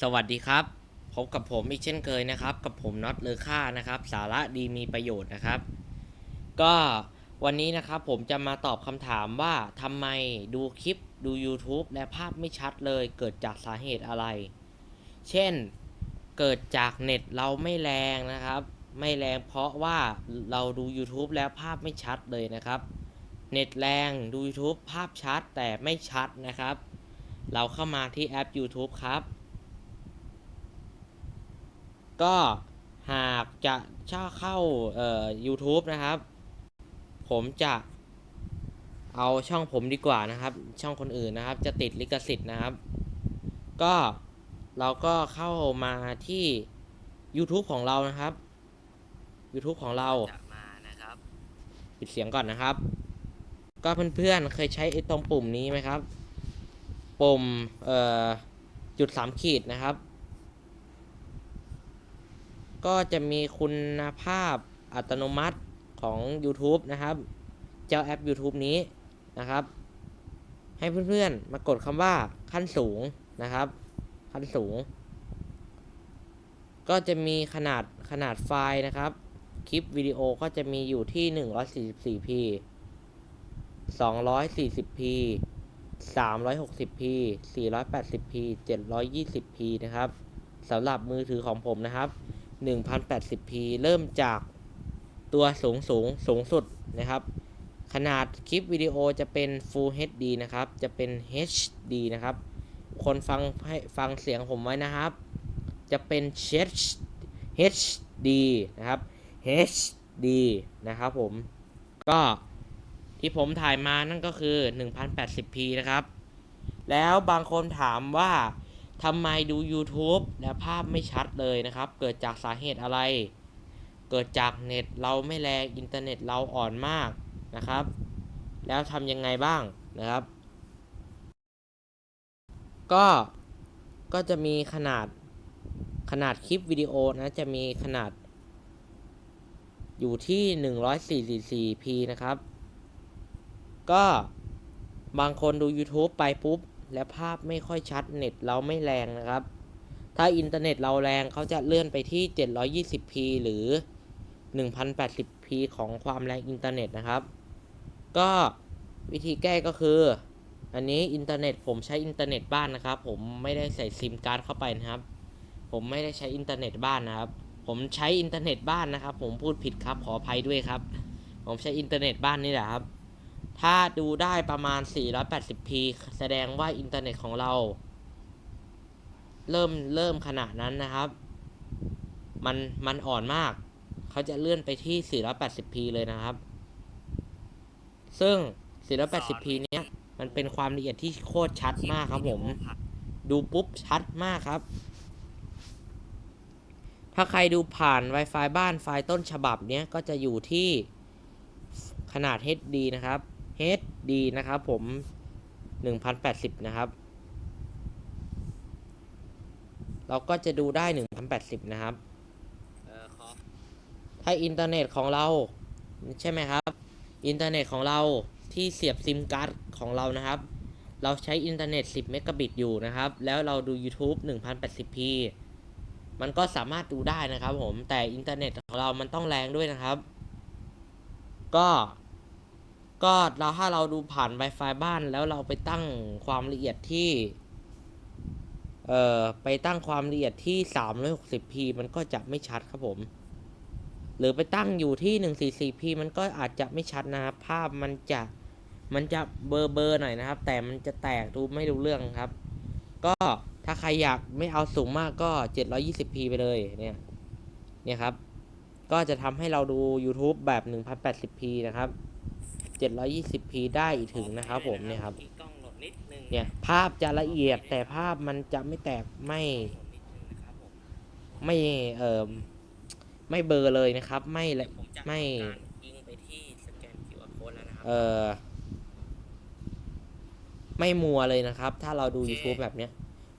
สวัสดีครับ พบกับผมอีกเช่นเคยนะครับ กับผมน็อตเลอค่านะครับ สาระดีมีประโยชน์นะครับ ก็วันนี้นะครับผมจะมาตอบคำถามว่าทำไมดูคลิปดู YouTube และภาพไม่ชัดเลย เกิดจากสาเหตุอะไร เช่นเกิดจากเน็ตเราไม่แรงนะครับ ไม่แรงเพราะว่าเราดู YouTube แล้วภาพไม่ชัดเลยนะครับ เน็ตแรงดู YouTube ภาพชัดแต่ไม่ชัดนะครับ เราเข้ามาที่แอป YouTube ครับ ก็หากจะช่าเข้าเอ่อ YouTube นะครับ ผมจะเอาช่องผมดีกว่านะครับ ช่องคนอื่นนะครับ จะติดลิขสิทธิ์นะครับ ก็เราก็เข้ามาที่ YouTube ของเรานะครับ YouTube ของเราจะมานะครับ ปิดเสียงก่อนนะครับ ก็เพื่อนๆเคยใช้ไอ้ตรงปุ่มนี้ไหมครับ ปุ่มเอ่อจุดสามขีดนะครับ ก็จะมีคุณภาพอัตโนมัติของ YouTube นะครับ เจ้าแอป YouTube นี้นะครับ ให้เพื่อนๆ มากดคำว่าขั้นสูงนะครับ ขั้นสูง ก็จะมีขนาดขนาดไฟล์นะครับ คลิปวิดีโอก็จะมีอยู่ที่ 144p 240p 360p 480p 720p นะครับสำหรับมือถือของผมนะครับ 1080p เริ่มจากตัวสูงสูงสูงสุดนะครับ ขนาดคลิปวิดีโอจะเป็น Full HD นะครับ จะเป็น HD นะครับ คนฟังให้ฟังเสียงผมไว้นะครับ จะเป็น HD นะครับ HD นะครับผม ก็ที่ผมถ่ายมานั่นก็คือ 1080p นะครับ แล้วบางคนถามว่า ทำไมดู YouTube แล้วภาพไม่ชัดเลยนะครับ เกิดจากสาเหตุอะไร เกิดจากเน็ตเราไม่แรงอินเทอร์เน็ตเราอ่อนมากนะครับ แล้วทำยังไงบ้างนะครับ ก็ก็จะมีขนาดขนาดคลิปวิดีโอนะจะมีขนาด อยู่ที่ 144p นะครับ ก็บางคนดู YouTube ไปปุ๊บ แล้วภาพไม่ค่อยชัดเน็ตเราไม่แรงนะครับ ถ้าอินเทอร์เน็ตเราแรงเขาจะเลื่อนไปที่ 720p หรือ 1080p ของความแรงอินเทอร์เน็ตนะครับ ก็วิธีแก้ก็คือ อันนี้อินเทอร์เน็ตผมใช้อินเทอร์เน็ตบ้านนะครับ ผมไม่ได้ใส่ซิมการ์ดเข้าไปนะครับ ผมไม่ได้ใช้อินเทอร์เน็ตบ้านนะครับ ผมใช้อินเทอร์เน็ตบ้านนะครับ ผมพูดผิดครับขออภัยด้วยครับ ผมใช้อินเทอร์เน็ตบ้านนี่แหละครับ ถ้าดูได้ประมาณ 480p แสดงว่าอินเทอร์เน็ตของเรา เริ่มเริ่มขนาดนั้นนะครับ มันมันอ่อนมาก เขาจะเลื่อนไปที่ 480p เลยนะครับ ซึ่ง 480p เนี้ย มันเป็นความละเอียดที่โคตรชัดมากครับผม ดูปุ๊บชัดมากครับ ถ้าใครดูผ่าน Wi-Fi บ้านไฟล์ต้นฉบับเนี้ย ก็จะอยู่ที่ขนาด HD นะครับ HD นะครับผม 1080 นะครับ เราก็จะดูได้ 1080 นะครับถ้าอินเทอร์เน็ตของเรา ใช่ไหมครับ อินเทอร์เน็ตของเราที่เสียบซิมการ์ดของเรานะครับ เราใช้อินเทอร์เน็ต 10 เมกะบิตอยู่นะครับ แล้วเราดู YouTube 1080p มันก็สามารถดูได้นะครับผม แต่อินเทอร์เน็ตของเรามันต้องแรงด้วยนะครับ ก็ ก็เราถ้าเราดูผ่าน Wi-Fi บ้านแล้วเราไปตั้งความละเอียดที่ เอ่อ ไปตั้งความละเอียดที่ 360p มันก็จะไม่ชัดครับผม หรือไปตั้งอยู่ที่ 144p มันก็อาจจะไม่ชัดนะครับ ภาพมันจะมันจะเบอร์เบอร์หน่อยนะครับ แต่มันจะแตกดูไม่รู้เรื่องครับ ก็ถ้าใครอยากไม่เอาสูงมากก็ 720p ไปเลยเนี่ย เนี่ยครับ ก็จะทำให้เราดู YouTube แบบ 1080p นะครับ 720p ได้ถึงนะครับผมเนี่ยครับเนี่ยภาพจะละเอียดแต่ภาพมันจะไม่แตกไม่ไม่เอ่อไม่เบลอร์เลยนะครับ ไม่ละไม่เอ่อไม่มัวเลยนะครับ ถ้าเราดู YouTube แบบเนี้ย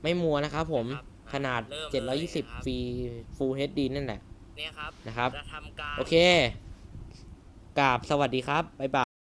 ไม่มัวนะครับผมขนาด 720 ฟี Full HD นั่นแหละ เนี่ยครับ นะครับจะทำการโอเคกราบสวัสดีครับ บ๊ายบาย